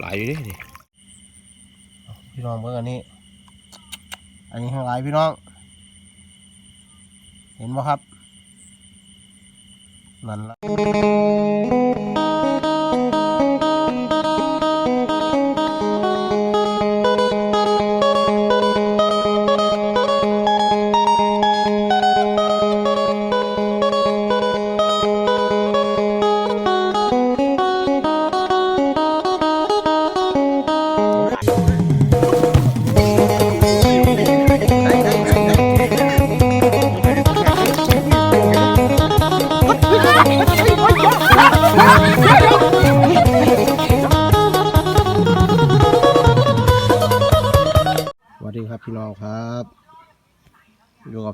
หลายอยู่ดิพี่น้องเบิ่งอันนี้ อันนี้ข้งหลายพี่น้อง เห็นไหมครับนั่นละ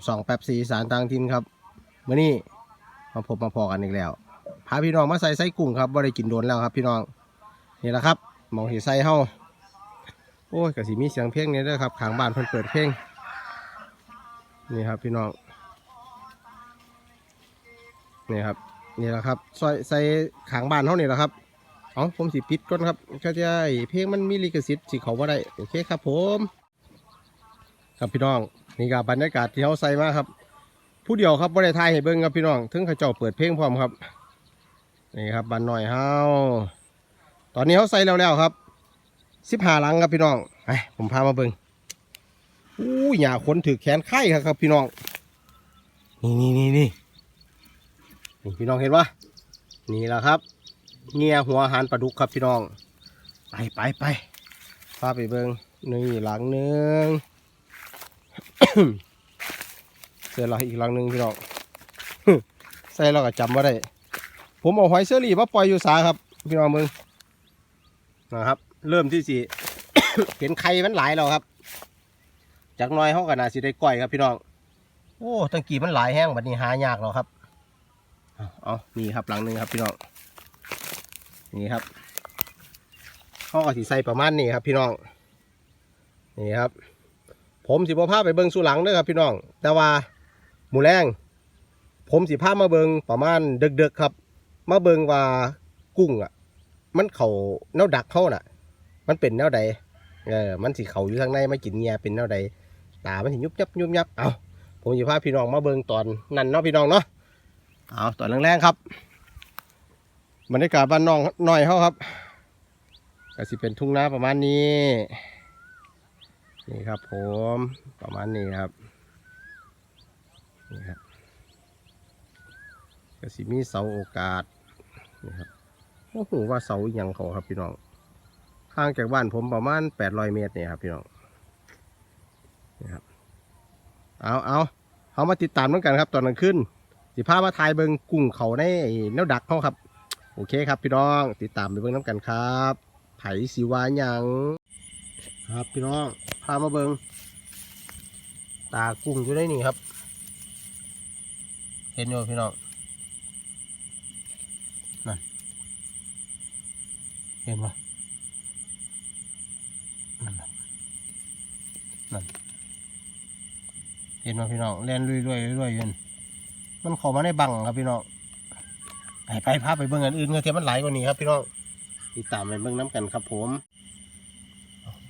สองแป๊บสีสารต่างทินครับเมื่อนี้มาพบมาพอกันอีกแล้ว พาพี่น้องมาใส่ไส้กุ้งครับว่าได้กินโดนแล้วครับ พี่น้องนี่แหละครับหมองเห็ใส่เฮาโอ้ยกะสีมีเสียงเพลงนี่ด้อครับขางบ้านเพิ่นเปิดเพลงนี่ครับพี่น้องนี่ครับนี่แหละครับซอยใส่ขางบ้านเฮานี่แหละครับเอผมสิปิดก่อนครับก็จะเพลงมันมีลิขสิทธิ์สิเขาว่าได้โอเคครับผม ครับพี่น้อง นี่กับบรรยากาศที่เขาใส่มาครับ ผู้เดียวครับบริไทยให้เบิ้งครับพี่น้องถึงขาเจ้าเปิดเพลงพร้อมครับนี่ครับบันหน่อยเฮาตอนนี้เขาใส่แล้วแล้วครับสิบห้าลังครับพี่น้องไปผมพามาเบิ้งอู้หยาคนถือแขนไข่ครับครับพี่น้อง นี่นี่นี่นี่พี่น้องเห็นปะนี่แหละครับ เงียหัวหารปลาดุกครับพี่น้อง ไปไปไปพาไปเบิ้งนี่หลังหนึ่ง เสร็จแล้วอีกหลังหนึ่งพี่น้องใส่เราก็จำว่าได้ ผมเอาหอยเชอรี่มาปล่อยอยู่สาครับ พี่น้องมึงนะครับ เริ่มที่สิเห็นไข่มันหลายแล้วครับ จากน้อยเขาก็น่าสิได้ก้อยครับพี่น้องโอ้ตั้งกี่มันหลายแห้งแบบนี้หายากแล้วครับเอาเอนี่ครับหลังหนึ่งครับพี่น้องนี่ครับเขาก็สิใส่ประมาณนี้ครับ พี่น้องนี่ครับ ผมสิบ่พาไปเบิงสู่หลังเด้อครับพี่น้อง แต่ว่าหมูแรงผมสิพามาเบิงประมาณเดึกๆครับ มาเบิงว่ากุ้งอะ มันเขาแนวดักเขาน่ะ มันเป็นแนวใดเออมันสิเขาอยู่ข้างในมากินเงียเป็นแนวใดตามันสิยุบยับยุบยับเอาผมสิพาพี่น้องมาเบิงตอนนั่นเนาะพี่น้องเนาะเอาตอนแรงๆครับบรรยากาศบ้านน้องหน่อยเขาครับก็สิเป็นทุ่งนาประมาณนี้ นี่ครับผมประมาณนี้ครับนี่ครับก็สิมีเสาโอกาสนี่ครับโอ้โหว่าเสาอหย่างเขาครับพี่น้องห่างจากบ้านผมประมาณแปดร้อยเมตรเนี่ยครับพี่น้องนี่ครับเอาเอาเขามาติดตามด้วยกันครับ ตอนกลางคืนสิพามาถ่ายเบิงกุ้งเขาในแนวดักเขาครับ โอเคครับพี่น้องติดตามไปเบิ่งน้ำกันครับ ไผ่สิวาหยังครับพี่น้อง พามาเบิงตากุ้งอยู่ได้นี่ครับ เห็นอยู่พี่น้องนั่นเห็นปะนั่นนั่นเห็นปะพี่น้องเล่นลุยๆลุยๆอยืนมันเข้ามาในบังครับพี่น้องไปไปพาไปเบิ่งอันอื่นเงเทียมมันไหลายกว่านี้ครับพี่น้องติดตามไปเบิ่งน้ำกันครับผม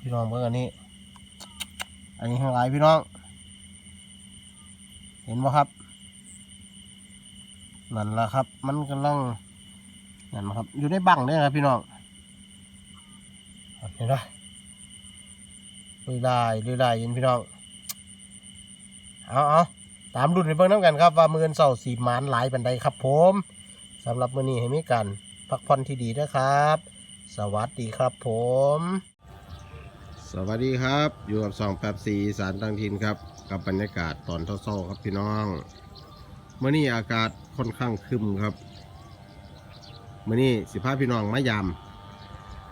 พี่น้องเบิ่งอันนี้ อันนี้ข้างหลายพี่น้อง เห็นไหมครับ นั่นแหละครับ มันกำลังนั่นนะครับ อยู่ในบังเนี่ยครับพี่น้องเห็นไหมลุยได้ลุยได้ยินพี่น้อง เอาเอาตามดุนไปเบิ่งน้ำกันครับ ว่ามือเงินเสาสีหมานหลายปันใดครับผมสำหรับมือนี้ให้มีกัน พักผ่อนที่ดีนะครับ สวัสดีครับผม สวัสดีครับ อยู่กับสองแปบสีสารตังทินครับ กับบรรยากาศตอนเช้าๆครับพี่น้องเมื่อนี้อากาศค่อนข้างคึมครับเมื่อนี้สิพาพี่น้องมายาม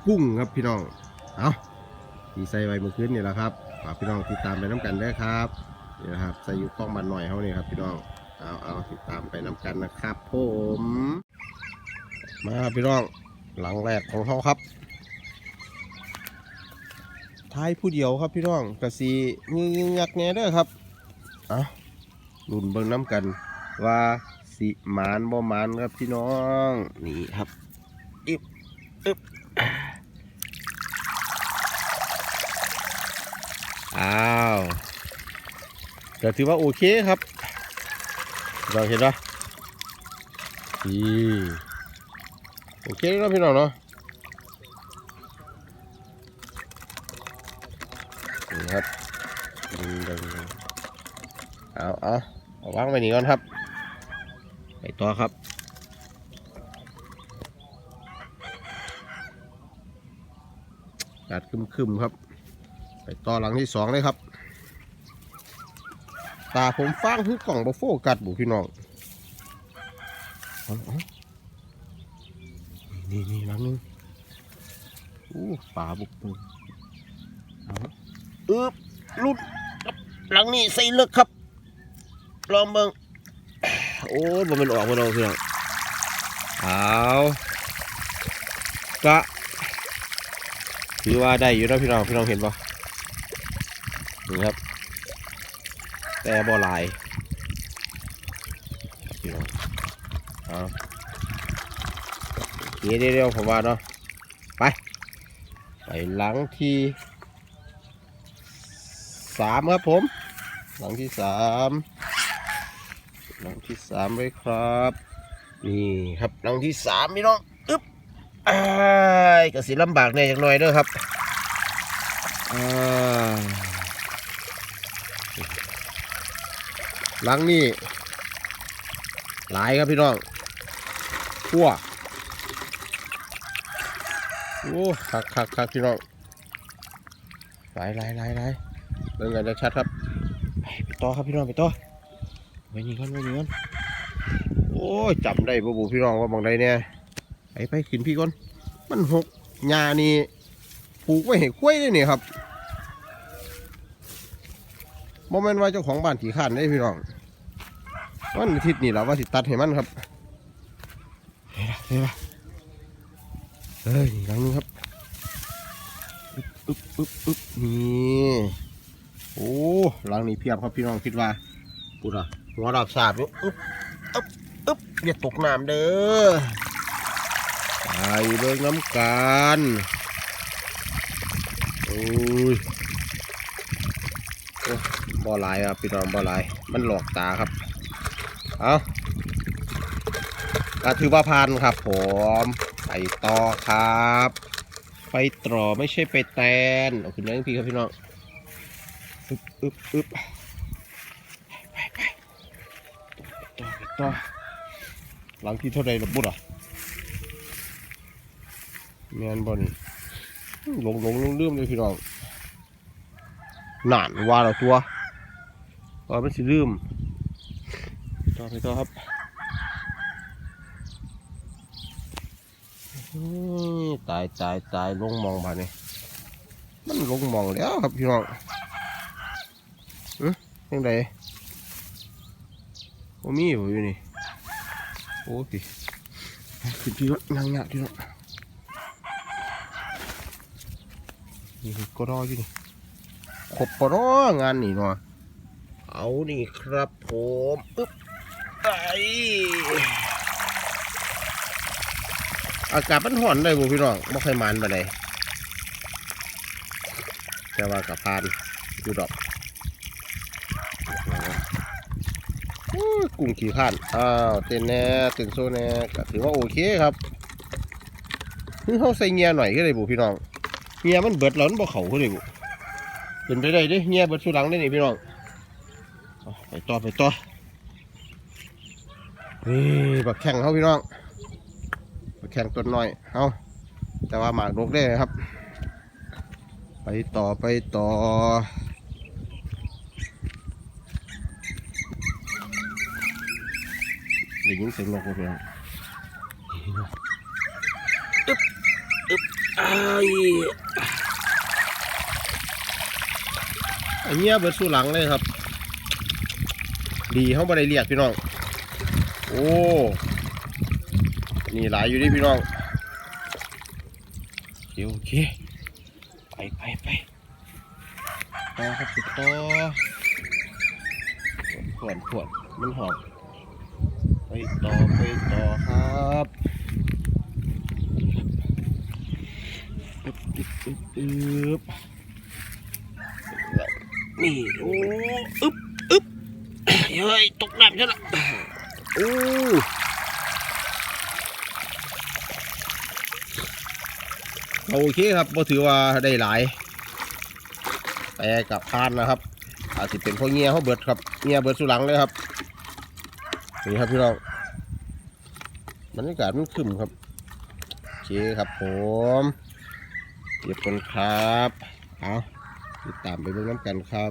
กุ้งครับพี่น้องเอาที่ใส่ไว้เมื่อคืนนี่แหละครับฝากพี่น้องติดตามไปน้ำกันได้ครับนี่นะครับใส่อยู่กล้องบันหน่อยเขานี่ครับพี่น้องเอาเอาติดตามไปน้ำกันนะครับ ผม มาครับพี่น้องหลังแรกของเขาครับ ท้ายผู้เดียวครับพี่น้องกระสีงึงงักแงเด้อครับเอาลุนเบิ่งน้ำกัน ว่าสิมานบ่มานครับพี่น้องนี่ครับอิบอิบอ้าวแต่ถือว่าโอเคครับเราเห็นปะนี่โอเคแล้วพี่น้องเนาะ ครับดึงดึงเอาเอาเอาวางไว้นี่ก่อนครับ ไปต่อครับกัดคึมๆครับ ไปต่อหลังที่สองเลยครับ ตาผมฟางคือกล่องบโฟกัสบุพี่น้องนี่นี่หลังนึงอู้ปลาบุกปืนเอา อึบลุดครับหลังนี้ใส่เลึกครับ ลองเบิ่งโอ้ยบ่มันออกมาเราพี่น้องเอากะถือว่าได้อยู่แล้วพี่น้องพี่น้องเห็นปะนี่ครับ แต่บ่หลายพี่น้องเอาเดี๋ยวเร็วๆผมว่าเนาะไป ไปหลังที่ สามครับผม หลังที่สามหลังที่สามเลยครับ นี่ครับหลังที่สามพี่น้องอึ๊บไอ้ายก็สิลำบากแน่จักหน่อยเด้อครับอ่าหลังนี่หลายครับพี่น้องขั้วโอ้คักคักคักพี่น้องหลายหลายหลายหลาย เบิ่งกันชัดครับไปต่อครับพี่น้องไปต่อไว้นี่ก่อนไว้นี่ก่อนโอ้ยจำได้บ่บูพี่น้องว่าบางใดเนี่ยไปไปขึ้นพี่ก่อนมันหกหญ้านี่ปลูกไว้ให้กล้วยเลยนี่ครับโมเมนต์ว่าเจ้าของบ้านขี่ข้านได้พี่น้องวันอาทิตย์นี่เราว่าสิตัดให้มันครับเฮ้ยเฮ้ยเฮ้ยอีกครั้งหนึงครับอึ๊บอึ๊บอึ๊บอึ๊บนี่ โอ้หลังนี้เพียบครับพี่น้องคิดว่าปูดอะหัวดับสาบอยู่อึ๊บอึ๊บอึ๊บอย่าตกน้ำเด้อไปเบิ่งน้ำกันโอ้ยบ่อลายครับพี่น้องบ่อลาย มันหลอกตาครับ เอาก็ถือว่าพันครับผมไปต่อครับ ไปต่อไม่ใช่ไปแตนเอาขึ้นเรื่องพี่ครับพี่น้อง อึบอึบอึบไปไปไปต่อไปต่อหลังที่เท่าไรระบุดอะแมนบอนี่หลงหลงลืมลืมเลยพี่น้องหนานว่าเราตัวว่ามันสิลืมต่อไปต่อครับตายตายตายลงมองบานี่มันลงมองแล้วครับพี่น้อง ยังไงโอ้มีอยู่อยู่นี่ โอ้พี่ขึ้นพี่ก็นั่งยากพี่น้องนี่ก็รออยู่นี่ขบปรองานนี่เนาะเอานี่ครับผมอึ๊บไออากาศมันห่อนเลยบุพี่น้องไม่ค่อยมันไปไหนแต่ว่ากับพานอยู่ดอกอู้ย กุ้งขี่ข้านอ้าวเต้นแน่เต้นโซแน่ก็ถือว่าโอเคครับนี่เขาใส่เงียหน่อยก็เลยบุพี่น้องเงียมันเบิดแล้วมันบ่เข่าเขาเลยบุเป็นไปได้ดิเงียเบิดสุหลังได้นี่พี่น้องไปต่อไปต่อนี่บักแข่งเขาพี่น้องบักแข่งต้นน้อยเอาแต่ว่าหมากนกได้ครับ ไปต่อไปต่อ ได้ยินเสียงนกบ่พี่น้องอึ๊บอึ๊บไอ้ายอันเนี้ยเบิดสู้หลังเลยครับ ดีเขาบ่ได้เรียกพี่น้อง โอ้นี่หลายอยู่ดิพี่น้องโอเคโอเคไปไปไปต่อครับติดต่อขวนขวนมันหอบ ไปต่อไปต่อครับอึบอึบอึบบนี่โอ้อึ๊บอึ๊บเฮ้ยตกน้ำใช่ละโอ้โอเคครับก็ถือว่าได้หลายแต่กับพานนะครับอาจจะเป็นพวกเงี้ยเขาเบิดครับเงี้ยเบิดสุหลังเลยครับ นี่ครับพี่น้องบรรยากาศมันขึ้นครับโอเคครับผมเก็บกันครับเอาติดตามไปเบิ่งน้ำกันครับ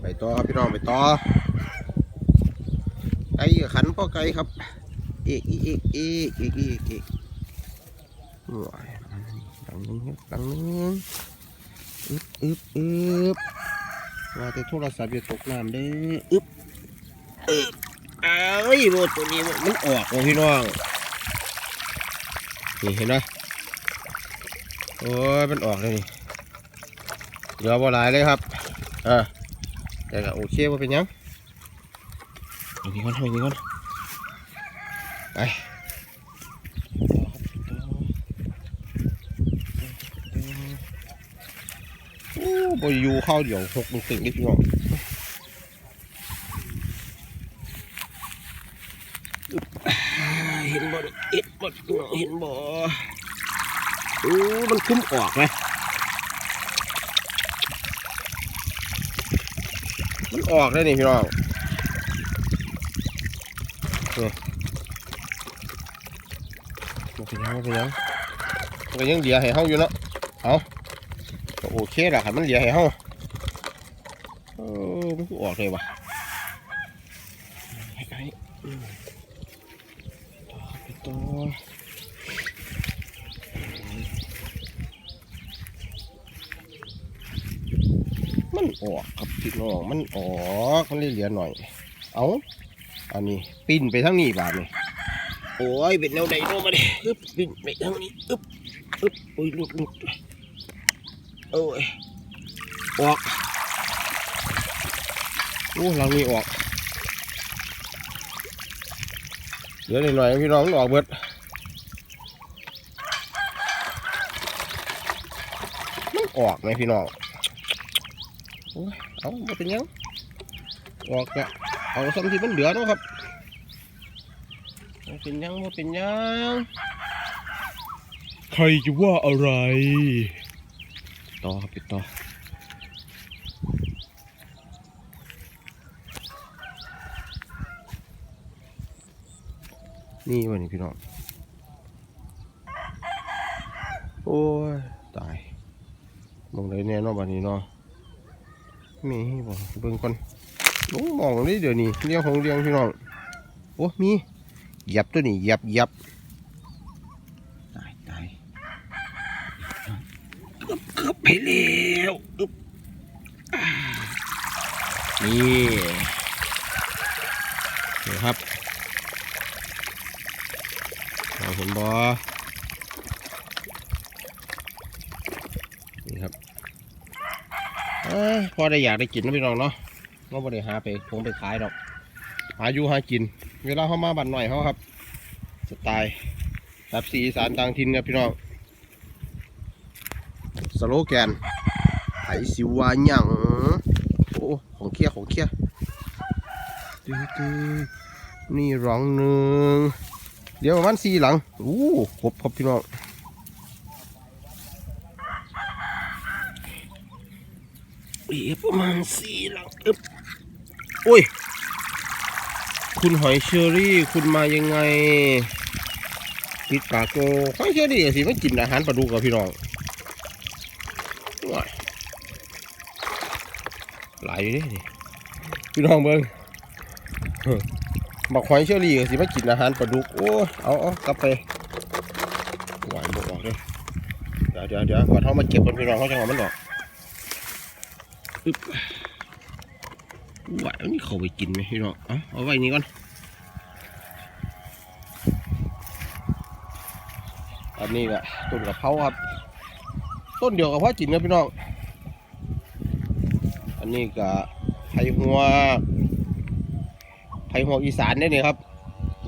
ไปต่อครับพี่น้องไปต่อไก่ขันพ่อไก่ครับเอกอีกอีกอีกอีกอีกอีกว้ายดังนึงครับดังนึงอึบอึบอึบว่าแต่โทรศัพท์จะตกน้ำเด้ออึบอึบ เอ้ยโบตัวนี้มันออกว่ะพี่น้อง นี่เห็นไหมโอ้ยมันออกเลยนี่เหลือบ่หลายเลยครับอ่าแต่ก็โอเคว่าเป็นยังเอานี้ก่อนเอานี้ก่อนไปโอ้บอยู่ข้าวเดี๋ยวหกมึงตึงนิดพี่น้องอึ๊บเห็นบ่ เห็นบ่พี่น้องเห็นบ่โอ้มันคุ้มออกไหมมันออกได้นี่พี่น้องนี่มันเป็นยังมันเป็นยังมันก็ยังเหลียให้เฮาอยู่เนาะเอาโอเคละครับมันเหลียให้เฮาเออมันก็ออกเลยว่ะไปไปอืมต่อครับไปต่อ มันออกครับพี่น้องมันออกมันเลยเหลือหน่อย เอาอันนี้ปิ้นไปทั้งนี้บาดนี่โอ้ยเป็นแนวใดโนมาดิอึ๊บปิ้นไปทั้งนี้อึ๊บอึ๊บโอ้ยลุกลุกโอ้ยออกโอ้เรานี่ออกเหลือหน่อยๆพี่น้องออกเบิดมันออกไหมพี่น้อง เอาไม่เป็นหยังออกอะเอาซ้ำที่มันเหลือเนาะครับบ่เป็นหยังบ่เป็นหยังใครจะว่าอะไร ต่อครับไปต่อนี่วันนี้พี่น้อง โอ้ย ตายมองได้แน่เนอนบันนี้เนาะ มีบ่เบิ่งก่อนโอ้มองนี่เดี๋ยวนี้เลี้ยงของเลี้ยงพี่น้องโอ้มีหยับตัวนี้หยับหยับตายตายเกือบเกือบไปแล้วนี่เดี๋ยวครับเอาเห็นบอนี่ครับเอ้ย พอได้อยากได้กินนะพี่น้องเนาะเราบ่ได้หาไปคงไปขายดอก หาอยู่หากิน เวลาเขามาบ้านหน่อยเขาครับสไตล์แบบสีสานต่างถิ่นครับพี่น้องสโลแกนไอสิวาหยังโอ้ของเคี้ยของเคี้ยตื้อนี่ร้องหนึ่งเดี๋ยวประมาณสี่หลังอู้ครบครับพี่น้อง เอี ประมาณสี่หลังอึ๊บโอ้ย คุณหอยเชอรี่คุณมายังไงติดปากโกหอยเชอรี่สิไม่กินอาหารปลาดุกกับพี่น้องว้ายหลายอยู่ดิพี่น้องเบิ้งเฮ้อบักหอยเชอรี่สิไม่กินอาหารปลาดุก โอ้ยเอาเอากลับไปหวานบอกเลยเดี๋ยวเดี๋ยวเดี๋ยวก่อนเขามาเก็บกันพี่น้องเขาจะเอามันออก อึ๊บไหวอันนี้เขาไปกินไหมพี่น้องเอาเอาไว้นี่ก่อนอันนี้แหละต้นกะเพราครับ ต้นเดียวกับพ่อจินนะพี่น้อง อันนี้ก็ไผ่หัวไผ่หัวอีสานเนี่ยนี่ครับ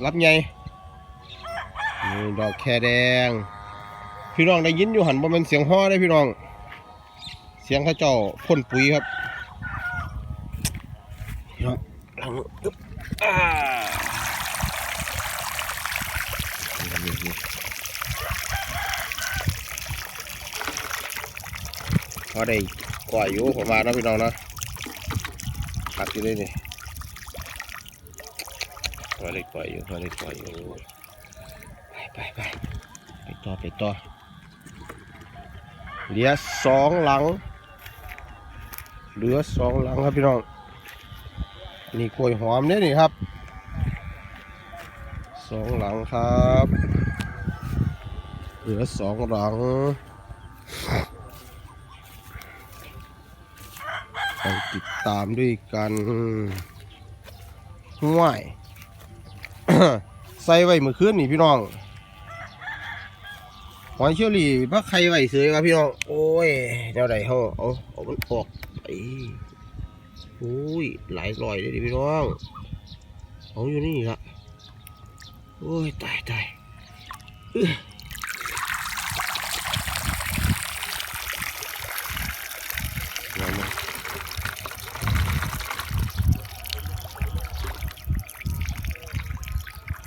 รับไงนี่ดอกแคแดง พี่น้องได้ยินอยู่หันบ่แมันเสียงฮ้อได้พี่น้อง เสียงข้าเจ้าพ่นปุ๋ยครับหลังอึ๊บอ่าพอได้กว่าอยู่ผมมาแล้วพี่น้องนะตัดที่ได้นี่พอได้กว่าอยู่พอได้กว่าอยู่ไปไปไปไปต่อไปต่อเหลือสองหลัง เหลือสองหลังครับพี่น้อง นี่กล้วยหอมเนี่ยนี่ครับสองหลังครับ เหลือสองหลังไปติดตามด้วยกันห่วยใส่ไว้เมื่อคืนนี่พี่น้องหอยเชอรี่พักไข่ไว้เสยครับพี่น้อง โอ้ยแนวใดเฮาเอาเอามันออก อ้ยหลายร้อยเลยดิพี่น้องเอาอยู่นี่ละโอ้ยตายตายอื้อมามา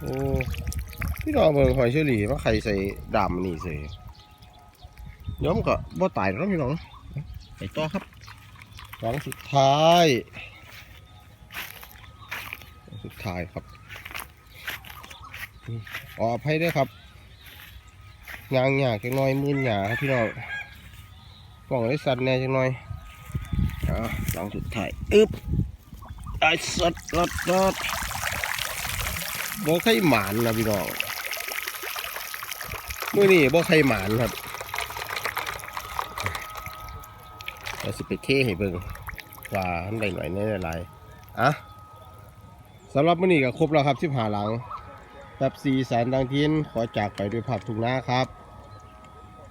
โอ้พี่น้องเบิ่งหอยเชอรี่ว่าใครใส่ดำนี่ใส่ย้อมก็บ่ตายแล้วพี่น้องไปต่อครับ หลังสุดท้ายหลังสุดท้ายครับขออภัยด้วยครับงางหยาจังน้อยมืนหยาครับพี่น้องกล่องได้สั่นแน่จังน้อยหลังสุดท้ายอึ๊บไอ้สัดรถรถบ่ไข่หมานนะพี่น้องมื่อนี้บ่ไข่หมานครับเราสิไปเทให้เบิ่ง ว่าอันใดหน่อยในหลายอะสำหรับมื่อนี้ก็ครบแล้วครับสิบหาหลังแบบสีแสนดังทินขอจากไปด้วยภาพทุ่งนาครับ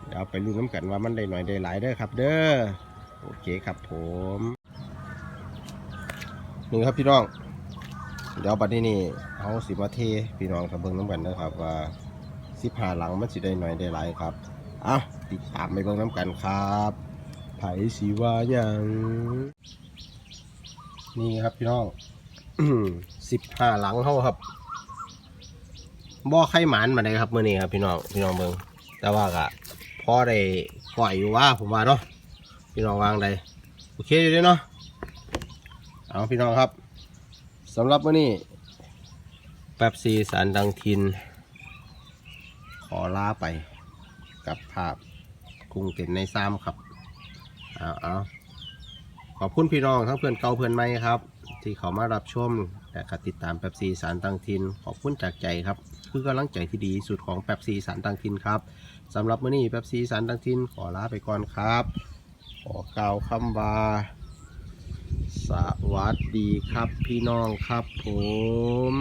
เดี๋ยวไปลุ้นน้ำกันว่ามันได้หน่อยได้หลายเด้อครับ เด้อโอเคครับผมนี่ครับพี่น้อง เดี๋ยวบัดนี้นี่เอาสิมาเทพี่น้องกับเบิ้งน้ำกันนะครับว่าสิบหาหลังมันสิได้หน่อยได้หลายครับเอาติดตามไปเบิ้งน้ำกันครับไผ่สีว่ายัง นี่ครับพี่น้องสิบห้าหลังเท่าครับบ่อไข่หมันมาได้ครับมื้อนี้ครับพี่น้องพี่น้องเบิ่งแต่ว่าก็พอได้ปล่อยอยู่ว่าผมว่าเนาะพี่น้องวางได้โอเคอยู่เด้เนาะเอาพี่น้องครับสำหรับมื้อนี้แป๊บซีสารดังทิน ขอลาไปกับภาพกุ้งเต็นในซ้ำครับ เอาเอา ขอบคุณพี่น้องทั้งเพื่อนเก่าเพื่อนใหม่ครับ ที่เขามารับชมและกติดตามแป๊บซีสารตังทิน ขอบคุณจากใจครับ คือกำลังใจที่ดีสุดของแป๊บซีสารตังทินครับสำหรับมื้อนี้แป๊บซีสารตังทินขอลาไปก่อนครับ ขอกล่าวคำว่าสวัสดีครับพี่น้องครับผม